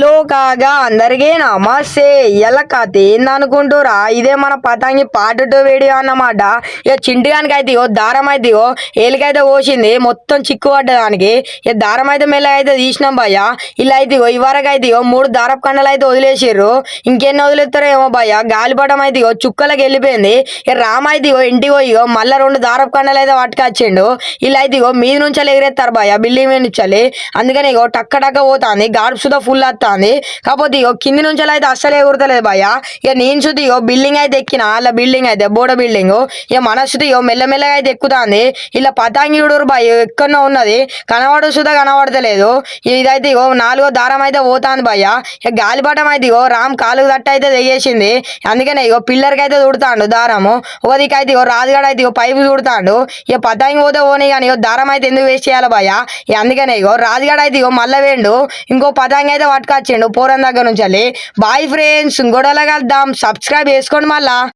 లో కాగా అందరికీ నమస్తే. ఇయ్యాల కథ ఏందనుకుంటురా ఇదే మన పతంగి పార్ట్ టూ వీడియో అన్నమాట. ఇక చింటిగానికి అయితే ఇగో దారం అయితే ఇగో ఏలికైతే పోసింది మొత్తం చిక్కు పడ్డదానికి. ఇక దారం అయితే మెల్లగా అయితే తీసినాం భయ్య. ఇలా అయితే ఇగో ఇవరకు అయితే ఇగో మూడు దారపు కండలు అయితే వదిలేసారు ఇంకెన్ని వదిలేస్తారో ఏమో భయ్య. గాలిపటం అయితే ఇగో చుక్కలకి వెళ్ళిపోయింది. ఇక రామ అయితే ఇగో ఇంటికి పోయి ఇగో మళ్ళీ రెండు దారపు కండలు అయితే పట్టుకొచ్చిండు. ఇలా అయితే ఇగో మీద నుంచి ఎగిరేస్తారు భయ్య బిల్డింగ్ మీద నుంచి అందుకని ఇగో టక్క టక్క పోతాంది గాడుపు సుధా ఫుల్ వస్తుంది కాకపోతే ఇగో కింది నుంచి అయితే అస్సలే ఎగురుతలేదు భయ్యా. ఇక నేను శుద్ధి ఇగో బిల్డింగ్ అయితే ఎక్కిన అలా బిల్డింగ్ అయితే బోడ బిల్డింగ్ ఇక మన ఇగో మెల్లమెల్లగా అయితే ఎక్కుతాంది. ఇలా పతాంగి చూడరు భయ ఎక్కడో ఉన్నది. కనబడు సుధా కనబడతలేదు. ఇదైతే ఇగో నాలుగో దారం అయితే పోతాంది భయ్యా. ఇక గాలిపటం అయితే ఇగో రామ్ కాలు తట్ట అయితే తెగేసింది. అందుకనే ఇగో పిల్లర్కి అయితే చుడతాండు దారము. ఒక దిక్కు అయితే ఇగో రాజుగాడు అయితే ఇగో పైపు చూడతాడు. ఇక పతాంగి పోతే పోనీ కానీ ఇగో దారం అయితే ఎందుకు వేస్ట్ చేయాలి భయ ఇక అందుకనే ఇగో రాజుగాడు అయితే ఇగో మళ్ళీ వేండు ఇంకో పతాంగి అయితే వచ్చిండు పోరం దగ్గర నుంచి బాయ్ ఫ్రెండ్స్ గొడవలు కలుద్దాం. సబ్స్క్రైబ్ చేసుకోండి మళ్ళా.